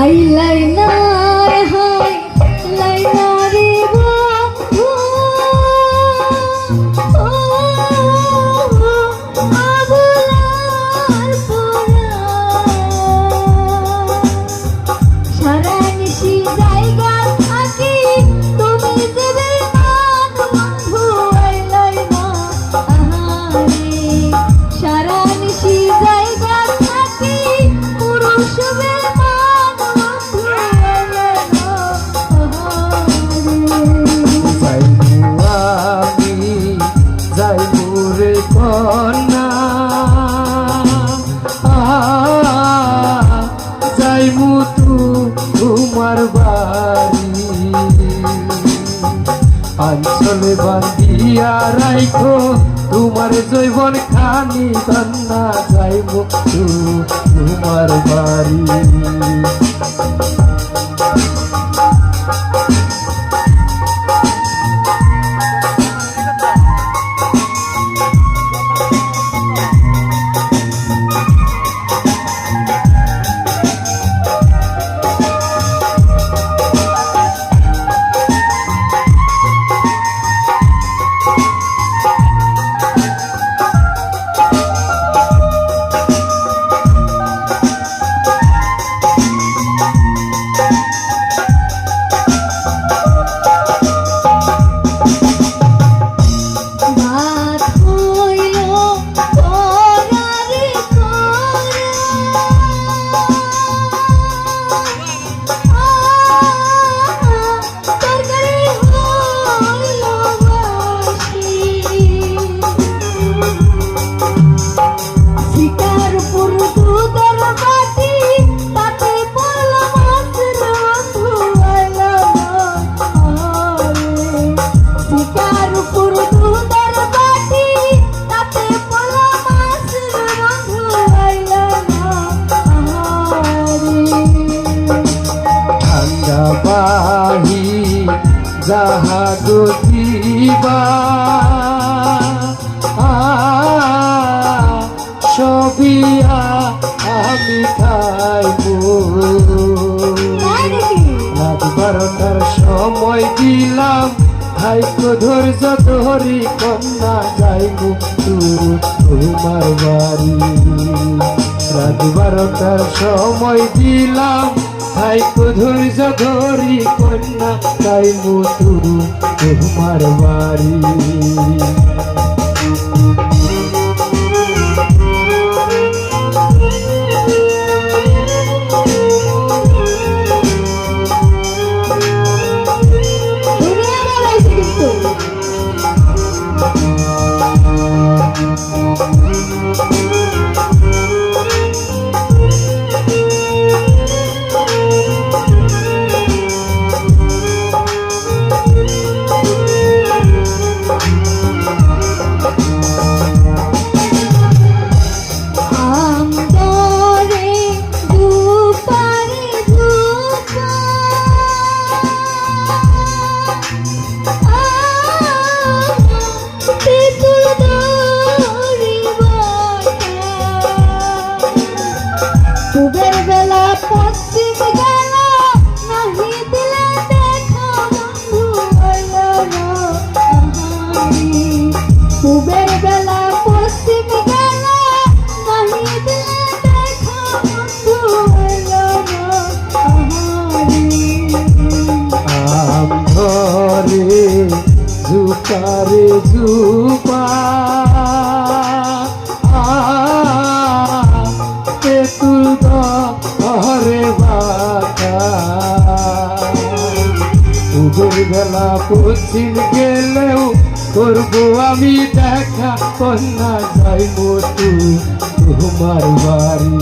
আইলাই না যাইবু তু তোমার বাড়ি। আঞ্চলে বান্ধিয়া রাইখো তোমার জৈবন খানি কান্না যাইবু তোমার বাড়ি। যাহা গতিবা সবিয়া আমি খাইব রাত সময় দিলাম। ভাইকো ধৈর্য ধরি, কন্যা যাইব তোমার বাড়ি। রাত সময় দিলাম। তাই ধৈর্য ধরি কন্যা তাই মধু তোমার বাড়ি জুকারে জুপা বেলা পশ্চিম গেলেও করব আমি দেখা, কন্যা যাইব তোমার বাড়ি।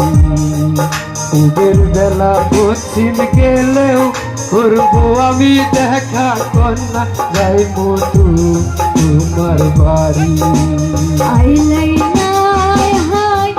উগের বেলা পশ্চিম গেলেও করব আমি দেখা কন্যা যাইব তু তোমার বাড়ি। আইলাই নাই হাই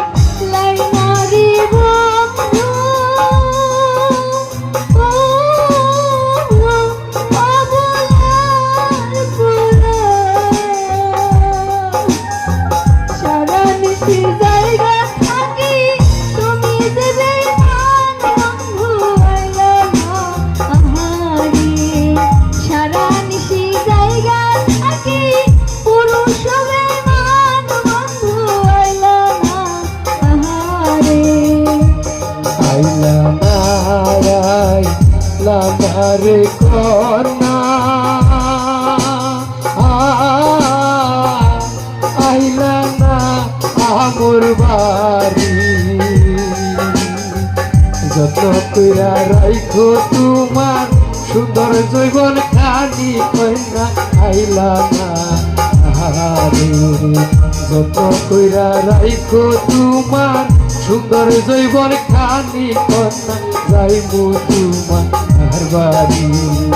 না। রে কন্যা আইলা না আমর যত কইরা রাইখো তোমার সুন্দর জৈবন খানি কন্যা আইলা না যত কইরা রাইখো তোমার সুন্দর জৈবন খানি কন্যা যাইবো তোমার বাড়ি